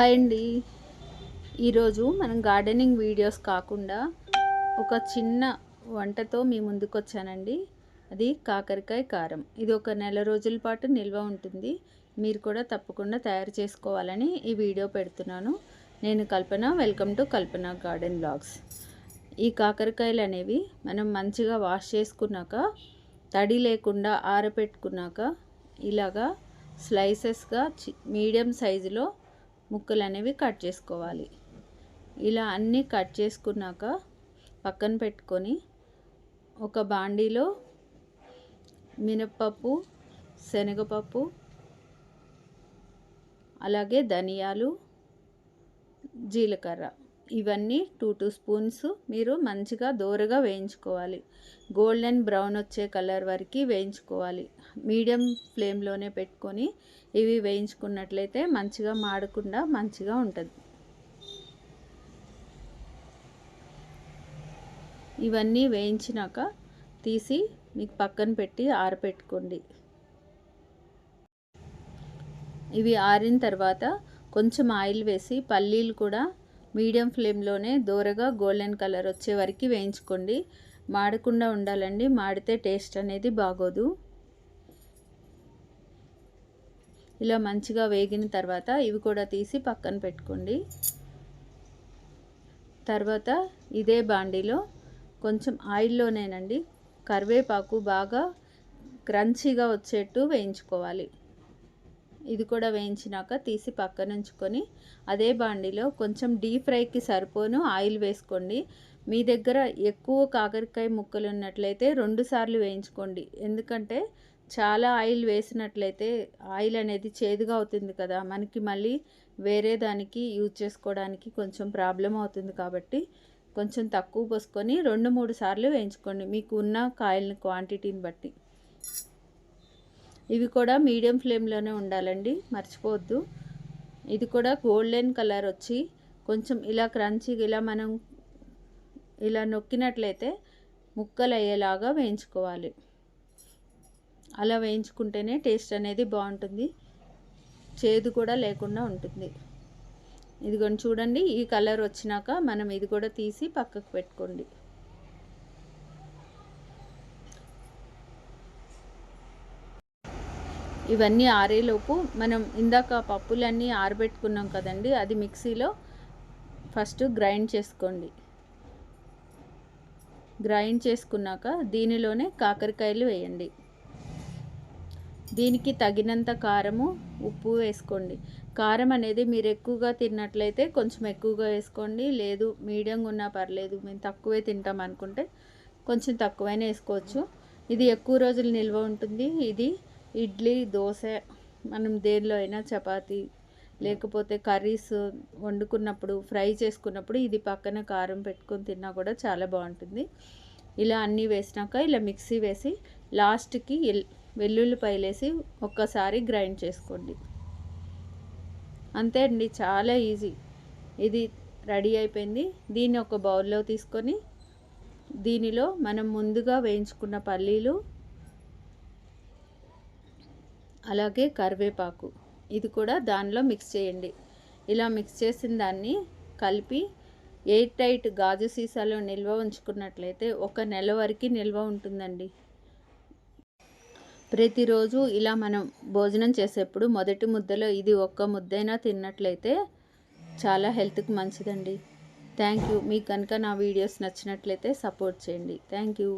Hi అండి. ఈరోజు మనం గార్డెనింగ్ వీడియోస్ కాకుండా ఒక చిన్న వంటతో మీ ముందుకు వచ్చానండి అది కాకరకాయ కారం. ఇది ఒక నెల రోజుల పాటు నిల్వ ఉంటుంది. మీరు కూడా తప్పకుండా తయారు చేసుకోవాలని ఈ వీడియో పెడుతున్నాను. నేను Kalpana welcome to Kalpana garden blogs. ఈ కాకరకాయలు అనేవి మనం మంచిగా వాష్ చేసుకున్నాక తడి లేకుండా ఆరబెట్టుకున్నాక ఇలాగా స్లైసెస్గా మీడియం సైజులో ముక్కలు అనేవి కట్ చేసుకోవాలి. ఇలా అన్నీ కట్ చేసుకున్నాక పక్కన పెట్టుకొని ఒక బాండీలో మినప్పప్పు శనగపప్పు అలాగే ధనియాలు జీలకర్ర ఇవన్నీ టూ టూ స్పూన్స్ మీరు మంచిగా దోరగా వేయించుకోవాలి. గోల్డెన్ బ్రౌన్ వచ్చే కలర్ వరకు వేయించుకోవాలి. మీడియం ఫ్లేమ్లోనే పెట్టుకొని ఇవి వేయించుకున్నట్లయితే మంచిగా మాడకుండా మంచిగా ఉంటుంది. ఇవన్నీ వేయించినాక తీసి మీకు పక్కన పెట్టి ఆరపెట్టుకోండి. ఇవి ఆరిన తర్వాత కొంచెం ఆయిల్ వేసి పల్లీలు కూడా మీడియం ఫ్లేమ్లోనే దూరగా గోల్డెన్ కలర్ వచ్చే వరకు వేయించుకోండి. మాడకుండా ఉండాలండి. మాడితే టేస్ట్ అనేది బాగోదు. ఇలా మంచిగా వేగిన తర్వాత ఇవి కూడా తీసి పక్కన పెట్టుకోండి. తర్వాత ఇదే బాండీలో కొంచెం ఆయిల్లోనేనండి. కరివేపాకు బాగా క్రంచీగా వచ్చేట్టు వేయించుకోవాలి. ఇది కూడా వేయించినాక తీసి పక్కన ఉంచుకొని అదే బాండిలో కొంచెం డీప్ ఫ్రైకి సరిపోను ఆయిల్ వేసుకోండి. మీ దగ్గర ఎక్కువ కాకరకాయ ముక్కలు ఉన్నట్లయితే రెండు సార్లు వేయించుకోండి. ఎందుకంటే చాలా ఆయిల్ వేసినట్లయితే ఆయిల్ అనేది చేదుగా అవుతుంది కదా. మనకి మళ్ళీ వేరే దానికి యూజ్ చేసుకోవడానికి కొంచెం ప్రాబ్లం అవుతుంది కాబట్టి కొంచెం తక్కువ పోసుకొని రెండు మూడు సార్లు వేయించుకోండి. మీకు ఉన్న కాయలని క్వాంటిటీని బట్టి. ఇవి కూడా మీడియం ఫ్లేమ్లోనే ఉండాలండి మర్చిపోవద్దు. ఇది కూడా గోల్డెన్ కలర్ వచ్చి కొంచెం ఇలా క్రంచీగా ఇలా మనం ఇలా నొక్కినట్లయితే ముక్కలు అయ్యేలాగా వేయించుకోవాలి. అలా వేయించుకుంటేనే టేస్ట్ అనేది బాగుంటుంది. చేదు కూడా లేకుండా ఉంటుంది. ఇదిగోండి చూడండి ఈ కలర్ వచ్చినాక మనం ఇది కూడా తీసి పక్కకు పెట్టుకోండి. ఇవన్నీ ఆరేలోపు మనం ఇందాక పప్పులన్నీ ఆరబెట్టుకున్నాం కదండి అది మిక్సీలో ఫస్ట్ గ్రైండ్ చేసుకోండి. గ్రైండ్ చేసుకున్నాక దీనిలోనే కాకరకాయలు వేయండి. దీనికి తగినంత కారము ఉప్పు వేసుకోండి. కారం అనేది మీరు ఎక్కువగా తిన్నట్లయితే కొంచెం ఎక్కువగా వేసుకోండి. లేదు మీడియంగా ఉన్నా పర్లేదు మేము తక్కువే తింటాం అనుకుంటే కొంచెం తక్కువైనా వేసుకోవచ్చు. ఇది ఎక్కువ రోజులు నిల్వ ఉంటుంది. ఇది ఇడ్లీ దోశ మనం దేనిలో అయినా చపాతి లేకపోతే కర్రీస్ వండుకున్నప్పుడు ఫ్రై చేసుకున్నప్పుడు ఇది పక్కన కారం పెట్టుకొని తిన్నా కూడా చాలా బాగుంటుంది. ఇలా అన్నీ వేసినాక ఇలా మిక్సీ వేసి లాస్ట్కి వెల్లుల్లిపాయలు వేసి ఒక్కసారి గ్రైండ్ చేసుకోండి. అంతే అండి చాలా ఈజీ. ఇది రెడీ అయిపోయింది. దీన్ని ఒక బౌల్లో తీసుకొని దీనిలో మనం ముందుగా వేయించుకున్న పల్లీలు అలాగే కరివేపాకు. ఇది కూడా దానిలో మిక్స్ చేయండి. ఇలా మిక్స్ చేసిన దాన్ని కలిపి ఎయిర్ టైట్ గాజు సీసాలో నిల్వ ఉంచుకున్నట్లయితే ఒక నెల వరకు నిల్వ ఉంటుందండి. ప్రతిరోజు ఇలా మనం భోజనం చేసేప్పుడు మొదటి ముద్దలో ఇది ఒక్క ముద్దైనా తిన్నట్లయితే చాలా హెల్త్కి మంచిదండి. థ్యాంక్ యూ మీకు కనుక నా వీడియోస్ నచ్చినట్లయితే సపోర్ట్ చేయండి. Thank you